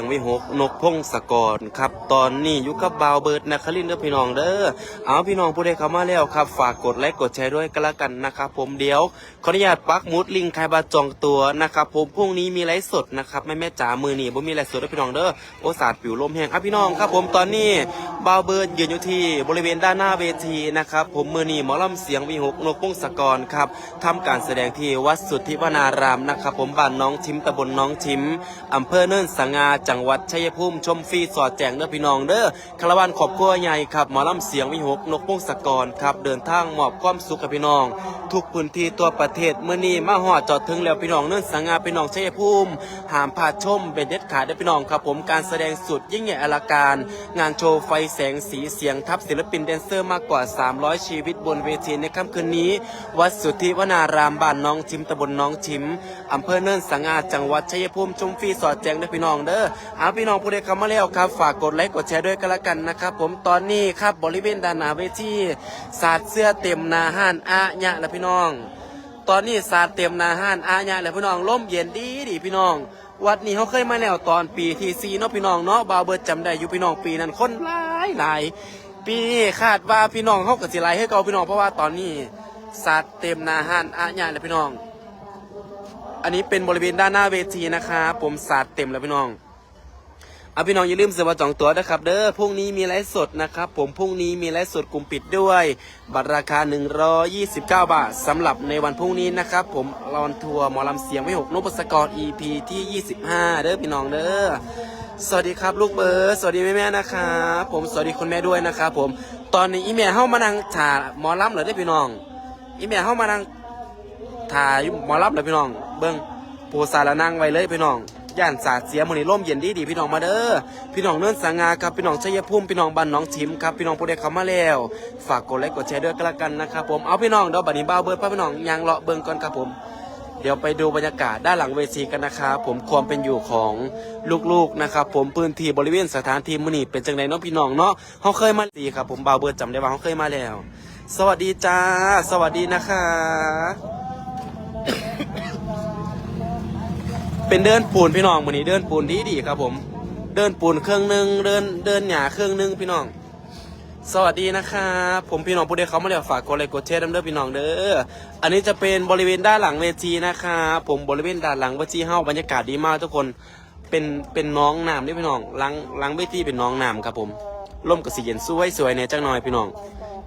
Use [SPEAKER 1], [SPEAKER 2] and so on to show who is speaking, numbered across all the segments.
[SPEAKER 1] ยงวิหกนกพงศกรครับ ตอนนี้อยู่กับบาวเบิร์ดนะคลินเด้อพี่น้องเด้อเอาพี่น้องผู้ใดเข้ามาแล้วครับ ฝากกดไลค์กดแชร์ด้วยกันละกันนะครับผมเดี๋ยวขออนุญาตปักมุดลิงก์ใครบาจองตัวนะครับผมพรุ่งนี้มีไลฟ์สดนะครับแม่แม่จ๋ามือนี่บ่มีไลฟ์สดเด้อพี่น้องเด้อโอสาดปิวลมแห้งอะพี่น้องครับผมตอนนี้บาวเบิร์ดยืนอยู่ที่บริเวณด้านหน้าเวทีนะครับผมมือนี่หมอลำเสียงวิหกนกพงศกรครับทำการแสดงที่วัดสุทธิวนารามนะครับผมบ้านน้องชิมตำบลน้องชิมอำเภอเนินสังงาจังหวัดชัยภูมิชมฟรีสอดแจงเด้อพี่น้องเด้อคาราวานขอบครัวใหญ่ครับหมอลำเสียงวิหกนกพงศกรครับเดินทางมอบความสุขกับพี่น้อง ทุกพื้นที่ตัวประเทศเมื่อนี้มาหอดจอดถึงแล้วพี่น้องเนินสังงาพี่น้องชัยภูมิหามพาชมเป็นเด็ดขาดเด้อพี่น้องครับผมการแสดงสุดยิ่งใหญ่อลังการ งานโชว์ไฟแสงสีเสียงทับศิลปินแดนเซอร์มากกว่า 300 ชีวิตบนเวทีในค่ำคืนนี้ วัดสุทธิวนารามบ้านน้องชิมตำบลน้องชิมอำเภอเนินสังงาจังหวัดชัยภูมิชมฟรีสอดแจงเด้อพี่น้องเด้อเอาพี่น้องผู้ใดเข้ามาแล้วครับ ฝากกดไลค์กดแชร์ด้วยกันละกันนะครับผมตอนนี้ครับบริเวณด้านหน้าเวทีสาดเสื้อเต็มหนาห้านอาญะแล้วพี่น้อง ตอนนี้สาดเต็มหนาห้านอาญะแล้วพี่น้องล่มเย็นดีดีพี่น้อง วัดนี้เขาเคยมาแล้วตอนปีที่ซีเนาะพี่น้องเนาะบาวเบิร์ดจำได้อยู่พี่น้องปีนั้นคนหลายหลายปีนี้คาดว่าพี่น้องเขากับสิไลให้เก่าพี่น้องเพราะว่าตอนนี้สาดเต็มหนาห้านอาญะแล้วพี่น้องอันนี้เป็นบริเวณด้านหน้าเวทีนะครับผมสาดเต็มแล้วพี่น้อง เอาพี่น้องอย่าลืมซื้อบัตรจองตั๋วนะครับเด้อพรุ่งนี้มีไลฟ์สดนะครับ ผมพรุ่งนี้มีไลฟ์สดกลุ่มปิดด้วย บัตรราคา 129 บาทสำหรับในวันพรุ่งนี้นะครับ ผมรอนทัวร์หมอลำเสียงไม่หกนพสกร EP ที่ 25 เด้อพี่น้องเด้อสวัสดีครับลูกเบิร์ดสวัสดีแม่ๆนะครับผมสวัสดีคุณแม่ด้วยนะครับผมตอนนี้อีเมลเข้ามานั่งถ่าหมอลำเหรอได้อพี่น้อง อีเมลเข้ามานั่งถ่ายหมอรับเลยพี่น้อง เบิ้งปูสาระนั่งไว้เลยพี่น้อง ย่านสาดเสียมือนี้ร่มเย็นดีดีพี่น้องมาเด้อพี่น้องเนื่นสังาครับพี่น้องชัยภูมิพี่น้องบ้านน้องชิมครับพี่น้องผู้ใดเข้ามาแล้ว ฝากกดไลค์กดแชร์ด้วยก็แล้วกันนะครับผมเอาพี่น้องเดี๋ยวบัดนี้บ้าเบิร์ดพาพี่น้องยังเลาะเบิ้งก่อนครับผม เดี๋ยวไปดูบรรยากาศด้านหลังเวทีกันนะครับผมความเป็นอยู่ของลูกๆนะครับผมพื้นที่บริเวณสถานที่มือนี้เป็นจังไดเนาะพี่น้องเนาะเขาเคยมาดีครับผมบ้าเบิร์ดจำได้ว่าเขาเคยมาแล้ว สวัสดีจ้า สวัสดีนะคะ เป็นเดินปูนพี่น้องวันนี้เดินปูนดีดีครับผม เดินปูนเครื่องหนึ่งเดินเดินหยาเครื่องหนึ่งพี่น้อง สวัสดีนะครับผมพี่น้องผู้ใดเขามาเดี๋ยวฝากกดไลค์กดแชร์น้ำเด้อพี่น้องเด้ออันนี้จะเป็นบริเวณด้านหลังเวทีนะครับผมบริเวณด้านหลังเวทีเฮาบรรยากาศดีมากทุกคนเป็นเป็นน้องน้ำนี่พี่น้องหลังหลังเวทีเป็นน้องน้ำครับผมร่มกับสีเย็นสวยสวยเนี่ยจังหน่อยพี่น้อง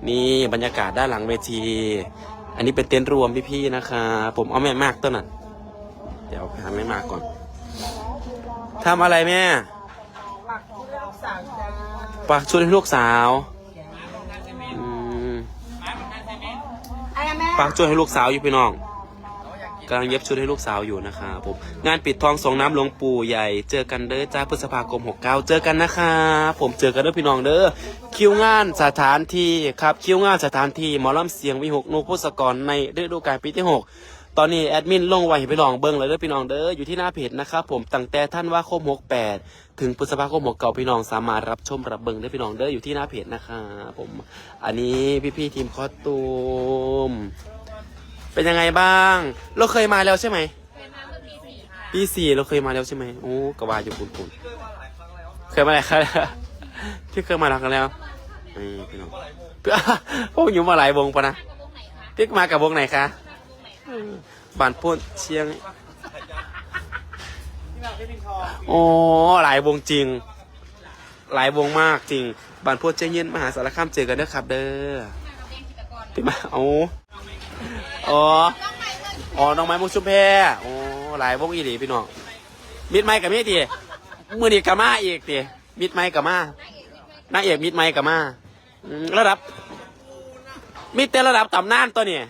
[SPEAKER 1] นี่บรรยากาศด้านหลังเวที อันนี้เป็นเต็นท์รวมพี่ๆนะครับผมเอาแม่มากต้นนั้น ดี๋ยวหาแม่มากก่อนทำอะไรแม่
[SPEAKER 2] ปักที่ลูกสาวจ้า
[SPEAKER 1] ปักชุดให้ลูกสาวอืม
[SPEAKER 2] ไอ้แม่
[SPEAKER 1] ปักชุดให้ลูกสาวอยู่พี่น้องกำลังเย็บชุดให้ลูกสาวอยู่นะครับผมงานปิดทองสงน้ำหลวงปู่ใหญ่ เจอกันเด้อจ้าพฤษภาคม69เจอกันนะครับผมเจอกันเด้อพี่น้องเด้อคิวงานสถานที่ครับคิวงานสถานที่หมอลำเสียงวิหกนูพุสกรในฤดูกาลปีที่หก ตอนนี้แอดมินลงไว้ให้ไปลองเบิ้งเลยเด้อพี่น้องเด้ออยู่ที่หน้าเพจนะครับผมตั้งแต่ท่านว่าคม68ถึงพฤษภาคม6เก่าพี่น้องสามารถรับชมรับเบิ้งได้พี่น้องเด้ออยู่ที่หน้าเพจนะครับผม อันนี้พี่ๆทีมคอสตูม เป็นยังไงบ้าง เราเคยมาแล้วใช่ไหมปีสี่เราเคยมาแล้วใช่ไหมโอ้กว่าอยู่ปุ่นๆเคยมาหลายครั้งแล้วที่เคยมาหลายครั้งแล้วนี่พี่น้องพวกอยู่มาหลายวงปะนะพี่มากับวงไหนคะ บ้านพูดเชียงโอ้หลายวงจริง หลายวงมากจริงบ้านพูดเชียงเย็นมหาสารคามเจอกันเด้อครับ เด้อพี่มาเอาอ๋อ อ๋อ น้องไม้มุกชุมแพโอ้หลายวงอีหลีพี่น้อง มิดไม้กับมิดดีมือนีกับมาอีกดีมิดไม้กับมานางเอกมิดไม้กับมาอืมระดับ มิดแต่ระดับตำนานตัวเนี่ย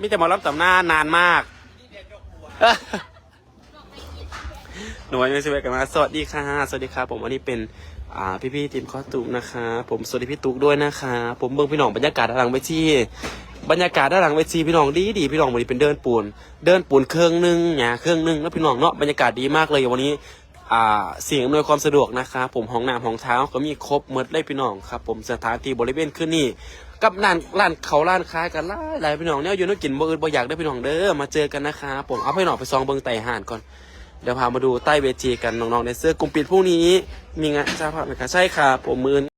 [SPEAKER 1] มีแต่หมอรับตำหน้านานมาก หนูวันนี้สวัสดีกันมาสวัสดีค่ะ สวัสดีครับผมวันนี้เป็นอ่าพี่พี่ๆทีมคอสตูมนะคะ ผมสวัสดีพี่ตุ๊กด้วยนะคะ ผมเบิ่งพี่น้องบรรยากาศด้านหลังเวทีบรรยากาศด้านหลังเวทีพี่น้องดีดีพี่น้องวันนี้เป็นเดินปูน เดินปูนเครื่องหนึงหยเครื่องหนึงแล้วพี่น้องเนาะบรรยากาศดีมากเลยวันนี้อ่าสิ่งอำนวยความสะดวกนะคะ ผมห้องน้ำห้องเท้าก็มีครบหมดเลยพี่น้องครับ ผมสถานที่บริเวณขึ้นนี่ กับร้านร้านเขาร้านค้ากันหลายหลายพี่น้องเนี่ยอยู่นึกกินบ่อื่นบ่อยากได้พี่น้องเด้อมาเจอกันนะคะผมเอาพี่น้องไปซองเบิงไต่ห่านก่อนเดี๋ยวพามาดูใต้เวทีกันน้องๆในเสื้อกลุ่มปิดพวกนี้ มีงานจ้าภาพไหมคะใช่ค่ะผมมือ